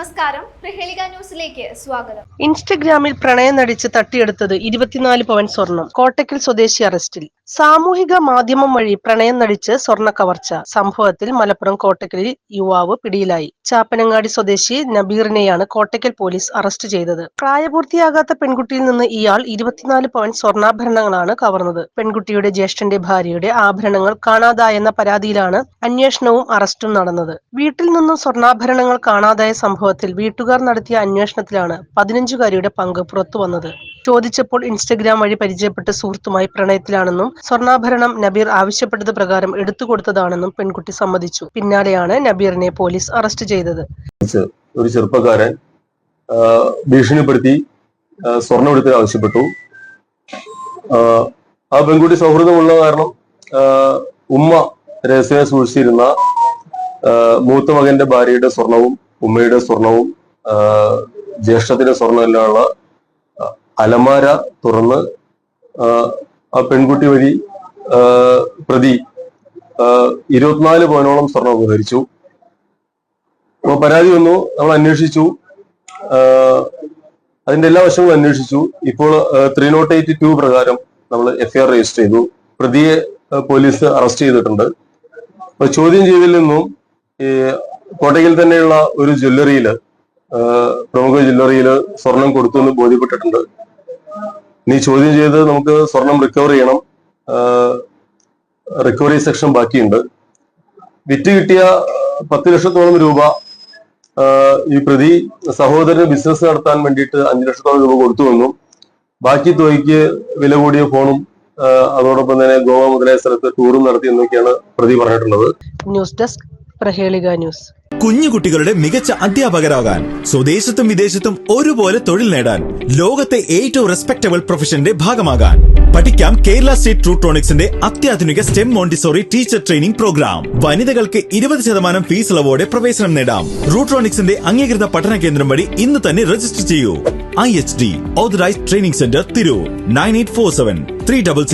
നമസ്കാരം. പ്രഹേളിക ന്യൂസിലേക്ക് സ്വാഗതം. ഇൻസ്റ്റഗ്രാമിൽ പ്രണയം നടിച്ച് തട്ടിയെടുത്തത് ഇരുപത്തിനാല് പവൻ സ്വർണം കോട്ടക്കൽ സ്വദേശി അറസ്റ്റിൽ. സാമൂഹിക മാധ്യമം വഴി പ്രണയം നടിച്ച് സ്വർണ കവർച്ച. സംഭവത്തിൽ മലപ്പുറം കോട്ടക്കലിൽ യുവാവ് പിടിയിലായി. ചാപ്പനങ്ങാടി സ്വദേശി നബീറിനെയാണ് കോട്ടക്കൽ പോലീസ് അറസ്റ്റ് ചെയ്തത്. പ്രായപൂർത്തിയാകാത്ത പെൺകുട്ടിയിൽ നിന്ന് ഇയാൾ ഇരുപത്തിനാല് പവൻ സ്വർണാഭരണങ്ങളാണ് കവർന്നത്. പെൺകുട്ടിയുടെ ജ്യേഷ്ഠന്റെ ഭാര്യയുടെ ആഭരണങ്ങൾ കാണാതായെന്ന പരാതിയിലാണ് അന്വേഷണവും അറസ്റ്റും നടന്നത്. വീട്ടിൽ നിന്നും സ്വർണാഭരണങ്ങൾ കാണാതായ സംഭവത്തിൽ വീട്ടുകാർ നടത്തിയ അന്വേഷണത്തിലാണ് പതിനഞ്ചുകാരിയുടെ പങ്ക് പുറത്തുവന്നത് ചോദിച്ചപ്പോൾ ഇൻസ്റ്റഗ്രാം വഴി പരിചയപ്പെട്ട സുഹൃത്തുമായി പ്രണയത്തിലാണെന്നും സ്വർണാഭരണം നബീർ ആവശ്യപ്പെട്ടത് പ്രകാരം എടുത്തുകൊടുത്തതാണെന്നും പെൺകുട്ടി സമ്മതിച്ചു. പിന്നാലെയാണ് നബീറിനെ പോലീസ് അറസ്റ്റ് ചെയ്തത്. ഒരു ചെറുപ്പക്കാരൻ ഭീഷണിപ്പെടുത്തി സ്വർണം എടുത്ത് ആവശ്യപ്പെട്ടു. ആ, പെൺകുട്ടി സൗഹൃദമുള്ള കാരണം ഉമ്മ രഹസ്യമായി സൂക്ഷിച്ചിരുന്ന മൂത്ത മകന്റെ ഭാര്യയുടെ സ്വർണവും ഉമ്മയുടെ സ്വർണവും ജ്യേഷ്ഠത്തിന്റെ സ്വർണം എല്ലാമുള്ള ആ, അലമാര തുറന്ന് ആ, പെൺകുട്ടി വഴി പ്രതി ഇരുപത്തിനാല് പവനോളം സ്വർണം ഉപകരിച്ചു അപ്പൊ പരാതി വന്നു നമ്മൾ അന്വേഷിച്ചു അതിന്റെ എല്ലാ വശങ്ങളും അന്വേഷിച്ചു. ഇപ്പോൾ ത്രീ നോട്ട് എയ്റ്റി ടു പ്രകാരം നമ്മൾ എഫ്ഐആർ രജിസ്റ്റർ ചെയ്തു. പ്രതിയെ പോലീസ് അറസ്റ്റ് ചെയ്തിട്ടുണ്ട്. ചോദ്യം ചെയ്തതിൽ നിന്നും കോട്ടയിൽ തന്നെയുള്ള ഒരു ജ്വല്ലറിയിൽ പ്രമുഖ ജ്വല്ലറിയിൽ സ്വർണം കൊടുത്തു എന്ന് ബോധ്യപ്പെട്ടിട്ടുണ്ട്. നീ ചോദ്യം ചെയ്ത് നമുക്ക് സ്വർണം റിക്കവർ ചെയ്യണം. റിക്കവറി സെക്ഷൻ ബാക്കിയുണ്ട്. വിറ്റ് കിട്ടിയ പത്ത് ലക്ഷത്തോളം രൂപ ഈ പ്രതി സഹോദരന് ബിസിനസ് നടത്താൻ വേണ്ടിയിട്ട് അഞ്ചു ലക്ഷത്തോളം രൂപ കൊടുത്തു കൊടുത്തുവെന്നും ബാക്കി തുകയ്ക്ക് വില കൂടിയ ഫോണും അതോടൊപ്പം തന്നെ ഗോവ മുതലായ സ്ഥലത്ത് ടൂറും നടത്തി എന്നൊക്കെയാണ് പ്രതി പറഞ്ഞിട്ടുള്ളത്. News desk Prahelika news. കുഞ്ഞുകുട്ടികളുടെ മികച്ച അധ്യാപകരാകാൻ സ്വദേശത്തും വിദേശത്തും ഒരുപോലെ തൊഴിൽ നേടാൻ ലോകത്തെ ഏറ്റവും റെസ്പെക്ടബിൾ പ്രൊഫഷന്റെ ഭാഗമാകാൻ. പഠിക്കാം കേരള സ്റ്റേറ്റ് ട്രൂട്രോണിക്സിന്റെ അത്യാധുനിക STEM Montessori teacher training programme. വനിതകൾക്ക് ഇരുപത് ശതമാനം ഫീസ് ഇളവോടെ പ്രവേശനം നേടാം. റൂട്രോണിക്സിന്റെ അംഗീകൃത പഠന കേന്ദ്രം വഴി ഇന്ന് തന്നെ രജിസ്റ്റർ ചെയ്യൂ. I H D authorised training centre Tirur. Nine eight four seven three double zero